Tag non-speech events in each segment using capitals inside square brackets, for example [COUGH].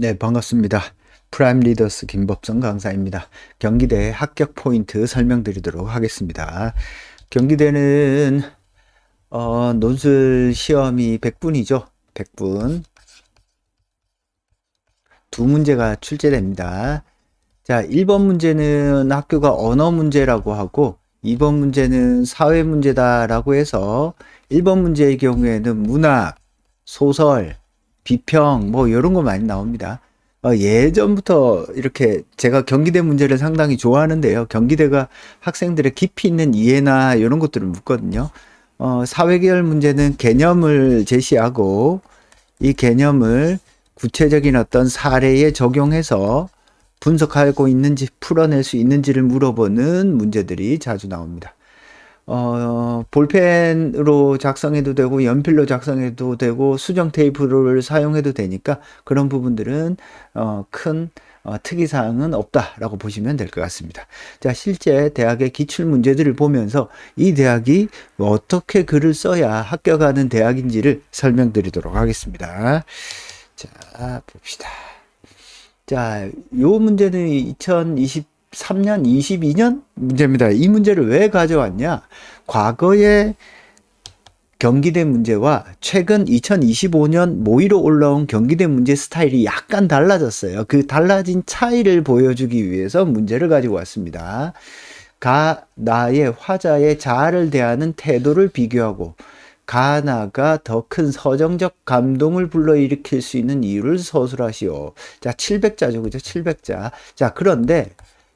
네, 반갑습니다. 프라임 리더스 김법성 강사입니다. 경기대 합격 포인트 설명드리도록 하겠습니다. 경기대는 어, 논술 시험이 100분이죠. 100분. 두 문제가 출제됩니다. 자, 1번 문제는 학교가 언어 문제라고 하고 2번 문제는 사회 문제다라고 해서 1번 문제의 경우에는 문학, 소설, 비평 뭐 이런 거 많이 나옵니다. 어, 예전부터 이렇게 제가 경기대 문제를 상당히 좋아하는데요. 경기대가 학생들의 깊이 있는 이해나 이런 것들을 묻거든요. 어, 사회계열 문제는 개념을 제시하고 이 개념을 구체적인 어떤 사례에 적용해서 분석하고 있는지 풀어낼 수 있는지를 물어보는 문제들이 자주 나옵니다. 어, 볼펜으로 작성해도 되고 연필로 작성해도 되고 수정 테이프를 사용해도 되니까 그런 부분들은 어, 큰 어, 특이사항은 없다라고 보시면 될 것 같습니다. 자, 실제 대학의 기출 문제들을 보면서 이 대학이 어떻게 글을 써야 합격하는 대학인지를 설명드리도록 하겠습니다. 자, 봅시다. 자, 요 문제는 2020 3년, 22년 문제입니다. 이 문제를 왜 가져왔냐? 과거의 경기대 문제와 최근 2025년 모의로 올라온 경기대 문제 스타일이 약간 달라졌어요. 그 달라진 차이를 보여주기 위해서 문제를 가지고 왔습니다. 가, 나의 화자의 자아를 대하는 태도를 비교하고 가나가 더 큰 서정적 감동을 불러일으킬 수 있는 이유를 서술하시오. 자, 700자죠. 그죠? 700자. 자, 그런데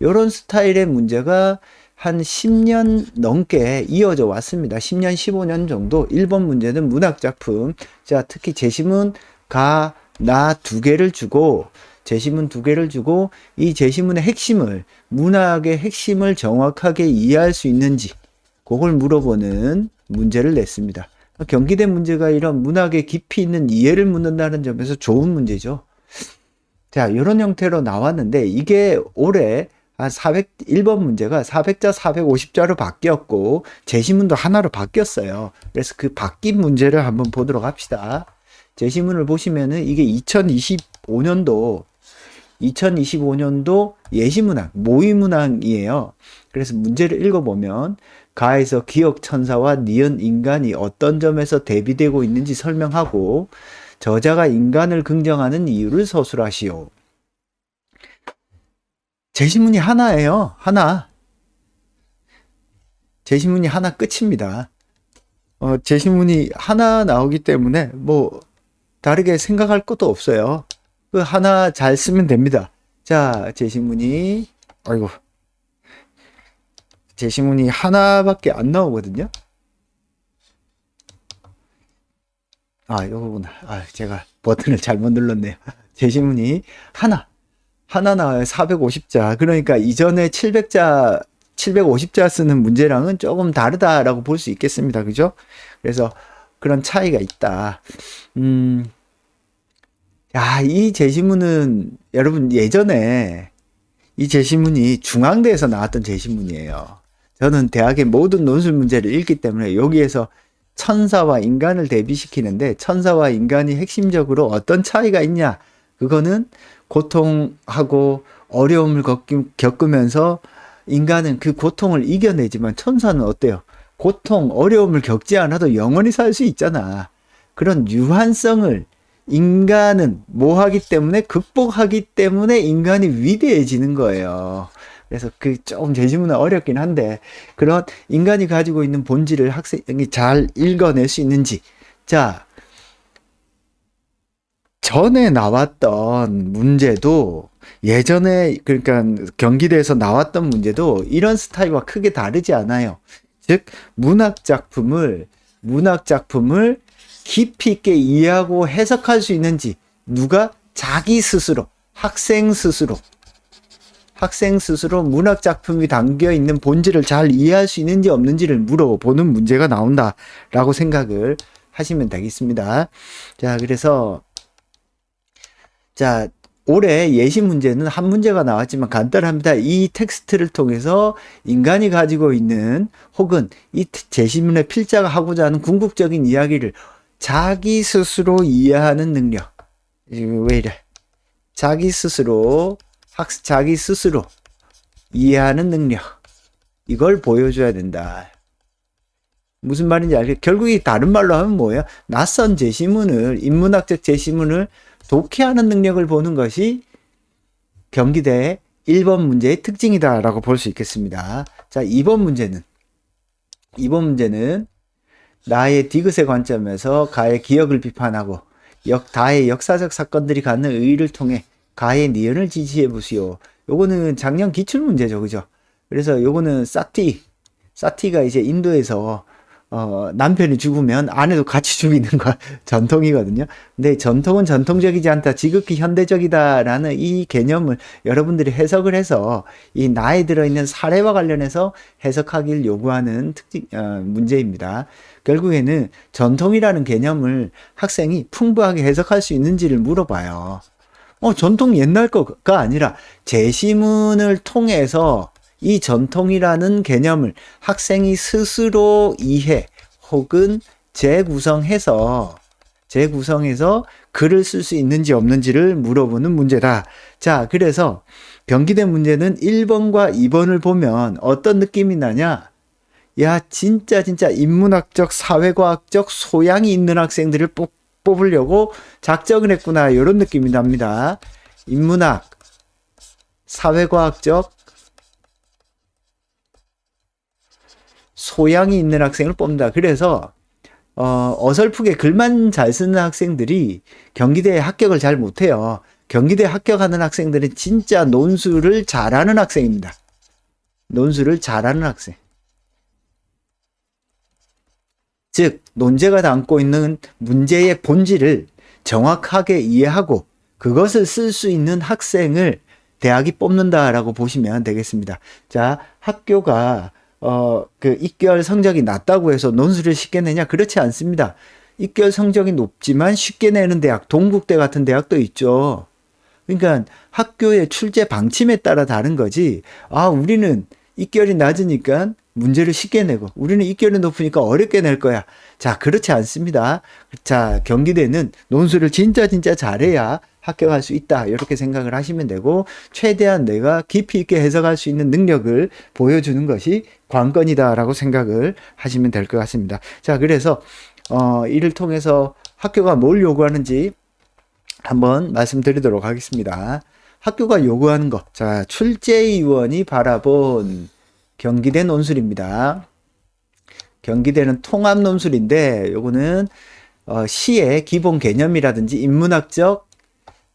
이런 스타일의 문제가 한 10년 넘게 이어져 왔습니다. 10년, 15년 정도. 1번 문제는 문학작품. 자, 특히 제시문 가, 나 두 개를 주고, 제시문 두 개를 주고, 이 제시문의 핵심을, 문학의 핵심을 정확하게 이해할 수 있는지, 그걸 물어보는 문제를 냈습니다. 경기대 문제가 이런 문학의 깊이 있는 이해를 묻는다는 점에서 좋은 문제죠. 자, 이런 형태로 나왔는데, 이게 올해 한 400, 1번 문제가 400자, 450자로 바뀌었고, 제시문도 하나로 바뀌었어요. 그래서 그 바뀐 문제를 한번 보도록 합시다. 제시문을 보시면은 이게 2025년도, 2025년도 예시문항, 모의문항이에요. 그래서 문제를 읽어보면, 가에서 기억 천사와 니은 인간이 어떤 점에서 대비되고 있는지 설명하고, 저자가 인간을 긍정하는 이유를 서술하시오. 제시문이 하나예요. 하나. 제시문이 하나 끝입니다. 어, 제시문이 하나 나오기 때문에 뭐 다르게 생각할 것도 없어요. 그 하나 잘 쓰면 됩니다. 자, 제시문이 아이고. 제시문이 하나밖에 안 나오거든요. 아, 요거구나. 아, 제가 버튼을 잘못 눌렀네요. 제시문이 하나. 하나 나와요. 450자. 그러니까 이전에 700자, 750자 쓰는 문제랑은 조금 다르다라고 볼 수 있겠습니다. 그죠? 그래서 그런 차이가 있다. 음, 야, 이 제시문은 여러분 예전에 이 제시문이 중앙대에서 나왔던 제시문이에요. 저는 대학의 모든 논술 문제를 읽기 때문에 여기에서 천사와 인간을 대비시키는데 천사와 인간이 핵심적으로 어떤 차이가 있냐? 그거는 고통하고 어려움을 겪으면서 인간은 그 고통을 이겨내지만 천사는 어때요? 고통, 어려움을 겪지 않아도 영원히 살 수 있잖아. 그런 유한성을 인간은 뭐 하기 때문에 극복하기 때문에 인간이 위대해지는 거예요. 그래서 그 조금 제지문은 어렵긴 한데 그런 인간이 가지고 있는 본질을 학생이 잘 읽어낼 수 있는지 자 전에 나왔던 문제도 예전에 그러니까 경기대에서 나왔던 문제도 이런 스타일과 크게 다르지 않아요. 즉 문학 작품을 문학 작품을 깊이 있게 이해하고 해석할 수 있는지 누가 자기 스스로 학생 스스로 학생 스스로 문학 작품이 담겨 있는 본질을 잘 이해할 수 있는지 없는지를 물어보는 문제가 나온다라고 생각을 하시면 되겠습니다. 자, 그래서 자, 올해 예시 문제는 한 문제가 나왔지만 간단합니다. 이 텍스트를 통해서 인간이 가지고 있는 혹은 이 제시문의 필자가 하고자 하는 궁극적인 이야기를 자기 스스로 이해하는 능력. 왜 이래? 자기 스스로 학 자기 스스로 이해하는 능력 이걸 보여줘야 된다. 무슨 말인지 알겠? 결국 이 다른 말로 하면 뭐예요? 낯선 제시문을 인문학적 제시문을 독해하는 능력을 보는 것이 경기대 1번 문제의 특징이다라고 볼 수 있겠습니다. 자, 2번 문제는 2번 문제는 나의 디귿의 관점에서 가의 기억을 비판하고 역 다의 역사적 사건들이 갖는 의의를 통해 가의 니은을 지지해 보시오. 요거는 작년 기출 문제죠, 그죠? 그래서 요거는 사티, 사티가 이제 인도에서 어, 남편이 죽으면 아내도 같이 [LAUGHS] 죽이는 거 전통이거든요. 근데 전통은 전통적이지 않다, 지극히 현대적이다라는 이 개념을 여러분들이 해석을 해서 이 나에 들어있는 사례와 관련해서 해석하길 요구하는 특징 어, 문제입니다. 결국에는 전통이라는 개념을 학생이 풍부하게 해석할 수 있는지를 물어봐요. 어, 전통 옛날 거가 아니라 제시문을 통해서 이 전통이라는 개념을 학생이 스스로 이해 혹은 재구성해서 재구성해서 글을 쓸 수 있는지 없는지를 물어보는 문제다. 자, 그래서 경기대 문제는 1번과 2번을 보면 어떤 느낌이 나냐? 야, 진짜 진짜 인문학적, 사회과학적 소양이 있는 학생들을 뽑, 뽑으려고 작정을 했구나. 이런 느낌이 납니다. 인문학, 사회과학적, 소양이 있는 학생을 뽑는다. 그래서 어, 어설프게 글만 잘 쓰는 학생들이 경기대에 합격을 잘 못해요. 경기대 합격하는 학생들은 진짜 논술을 잘하는 학생입니다. 논술을 잘하는 학생. 즉, 논제가 담고 있는 문제의 본질을 정확하게 이해하고 그것을 쓸 수 있는 학생을 대학이 뽑는다라고 보시면 되겠습니다. 자, 학교가 어, 그 입결 성적이 낮다고 해서 논술을 쉽게 내냐? 그렇지 않습니다. 입결 성적이 높지만 쉽게 내는 대학, 동국대 같은 대학도 있죠. 그러니까 학교의 출제 방침에 따라 다른 거지. 아, 우리는 입결이 낮으니까 문제를 쉽게 내고 우리는 입결이 높으니까 어렵게 낼 거야. 자, 그렇지 않습니다. 자, 경기대는 논술을 진짜 진짜 잘해야 합격할 수 있다. 이렇게 생각을 하시면 되고 최대한 내가 깊이 있게 해석할 수 있는 능력을 보여주는 것이 관건이다라고 생각을 하시면 될 것 같습니다. 자, 그래서 어, 이를 통해서 학교가 뭘 요구하는지 한번 말씀드리도록 하겠습니다. 학교가 요구하는 것. 자, 출제위원이 바라본 경기대 논술입니다. 경기대는 통합 논술인데 요거는 어, 시의 기본 개념이라든지 인문학적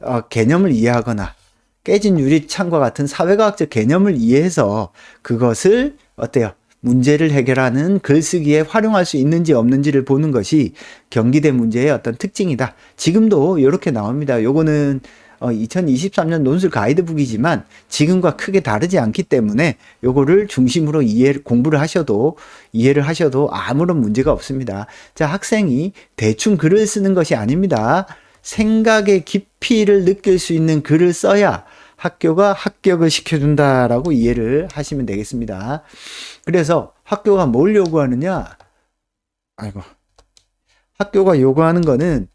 어, 개념을 이해하거나 깨진 유리창과 같은 사회과학적 개념을 이해해서 그것을 어때요? 문제를 해결하는 글쓰기에 활용할 수 있는지 없는지를 보는 것이 경기대 문제의 어떤 특징이다. 지금도 이렇게 나옵니다. 요거는 어, 2023년 논술 가이드북이지만 지금과 크게 다르지 않기 때문에 요거를 중심으로 이해 공부를 하셔도 이해를 하셔도 아무런 문제가 없습니다. 자, 학생이 대충 글을 쓰는 것이 아닙니다. 생각의 깊이를 느낄 수 있는 글을 써야 학교가 합격을 시켜준다라고 이해를 하시면 되겠습니다. 그래서 학교가 뭘 요구하느냐? 아이고. 학교가 요구하는 거는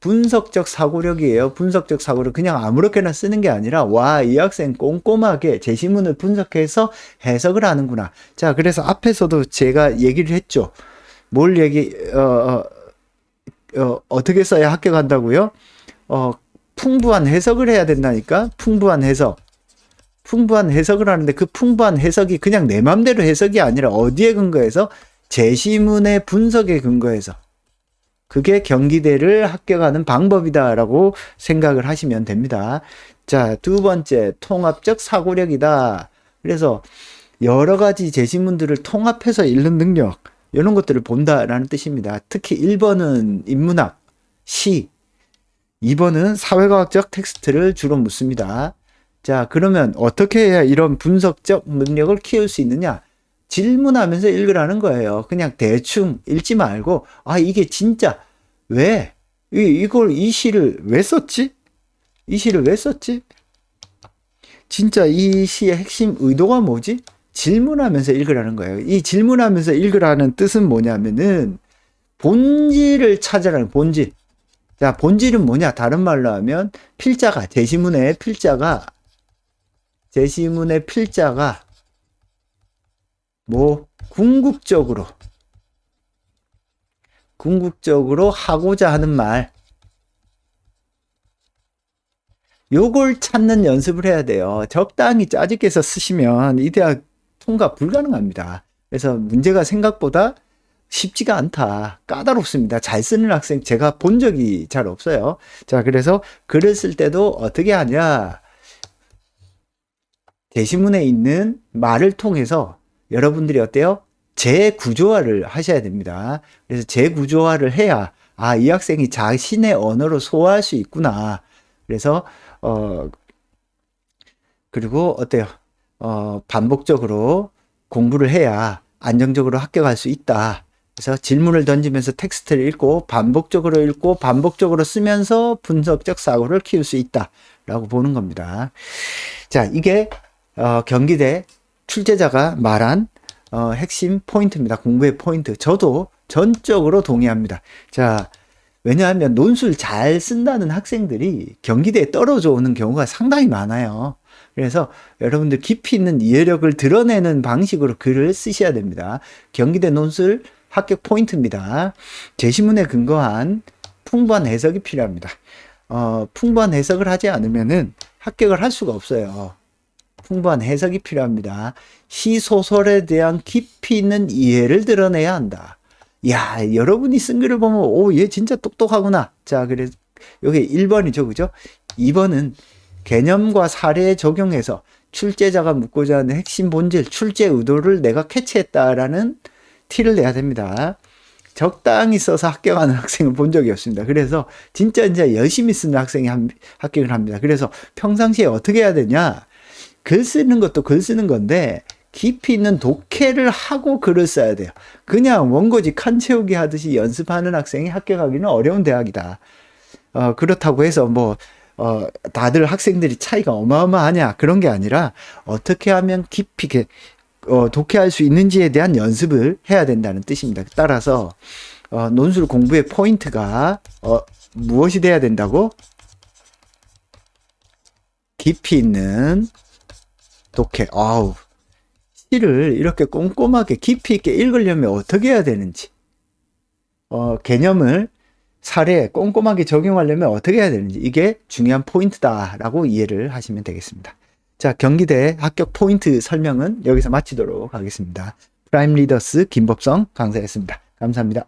분석적 사고력이에요. 분석적 사고력. 그냥 아무렇게나 쓰는 게 아니라, 와, 이 학생 꼼꼼하게 제시문을 분석해서 해석을 하는구나. 자, 그래서 앞에서도 제가 얘기를 했죠. 뭘 얘기, 어, 어, 어, 어떻게 써야 합격한다고요? 어, 풍부한 해석을 해야 된다니까? 풍부한 해석. 풍부한 해석을 하는데 그 풍부한 해석이 그냥 내 맘대로 해석이 아니라 어디에 근거해서 제시문의 분석에 근거해서 그게 경기대를 합격하는 방법이다라고 생각을 하시면 됩니다. 자, 두 번째, 통합적 사고력이다. 그래서 여러 가지 제시문들을 통합해서 읽는 능력. 이런 것들을 본다라는 뜻입니다. 특히 1번은 인문학, 시, 2번은 사회과학적 텍스트를 주로 묻습니다. 자, 그러면 어떻게 해야 이런 분석적 능력을 키울 수 있느냐? 질문하면서 읽으라는 거예요. 그냥 대충 읽지 말고, 아, 이게 진짜, 왜? 이, 이걸, 이 시를 왜 썼지? 이 시를 왜 썼지? 진짜 이 시의 핵심 의도가 뭐지? 질문하면서 읽으라는 거예요. 이 질문하면서 읽으라는 뜻은 뭐냐면은 본질을 찾으라는 본질. 자, 본질은 뭐냐? 다른 말로 하면 필자가 제시문의 필자가 제시문의 필자가 뭐 궁극적으로 궁극적으로 하고자 하는 말 요걸 찾는 연습을 해야 돼요. 적당히 짜집게서 쓰시면 이 대학 통과 불가능합니다. 그래서 문제가 생각보다 쉽지가 않다. 까다롭습니다. 잘 쓰는 학생 제가 본 적이 잘 없어요. 자, 그래서 글을 쓸 때도 어떻게 하냐. 대시문에 있는 말을 통해서 여러분들이 어때요? 재구조화를 하셔야 됩니다. 그래서 재구조화를 해야 아, 이 학생이 자신의 언어로 소화할 수 있구나. 그래서 어 그리고 어때요? 어 반복적으로 공부를 해야 안정적으로 합격할 수 있다. 그래서 질문을 던지면서 텍스트를 읽고 반복적으로 읽고 반복적으로 쓰면서 분석적 사고를 키울 수 있다라고 보는 겁니다. 자, 이게 어, 경기대 출제자가 말한 어, 핵심 포인트입니다. 공부의 포인트. 저도 전적으로 동의합니다. 자, 왜냐하면 논술 잘 쓴다는 학생들이 경기대에 떨어져 오는 경우가 상당히 많아요. 그래서 여러분들 깊이 있는 이해력을 드러내는 방식으로 글을 쓰셔야 됩니다. 경기대 논술 합격 포인트입니다. 제시문에 근거한 풍부한 해석이 필요합니다. 어, 풍부한 해석을 하지 않으면은 합격을 할 수가 없어요. 풍부한 해석이 필요합니다. 시 소설에 대한 깊이 있는 이해를 드러내야 한다. 야, 여러분이 쓴 글을 보면 오, 얘 진짜 똑똑하구나. 자, 그래서 여기 1번이죠. 그죠? 2번은 개념과 사례에 적용해서 출제자가 묻고자 하는 핵심 본질, 출제 의도를 내가 캐치했다라는 티를 내야 됩니다. 적당히 써서 합격하는 학생을 본 적이 없습니다. 그래서 진짜 이제 열심히 쓰는 학생이 합격을 합니다. 그래서 평상시에 어떻게 해야 되냐? 글 쓰는 것도 글 쓰는 건데 깊이 있는 독해를 하고 글을 써야 돼요. 그냥 원고지 칸 채우기 하듯이 연습하는 학생이 합격하기는 어려운 대학이다. 어, 그렇다고 해서 뭐, 어, 다들 학생들이 차이가 어마어마하냐 그런 게 아니라 어떻게 하면 깊이 게, 어, 독해할 수 있는지에 대한 연습을 해야 된다는 뜻입니다. 따라서 어, 논술 공부의 포인트가 어, 무엇이 돼야 된다고? 깊이 있는 독해. 아우, 시를 이렇게 꼼꼼하게 깊이 있게 읽으려면 어떻게 해야 되는지, 어, 개념을 사례에 꼼꼼하게 적용하려면 어떻게 해야 되는지, 이게 중요한 포인트다라고 이해를 하시면 되겠습니다. 자, 경기대 합격 포인트 설명은 여기서 마치도록 하겠습니다. 프라임 리더스 김법성 강사였습니다. 감사합니다.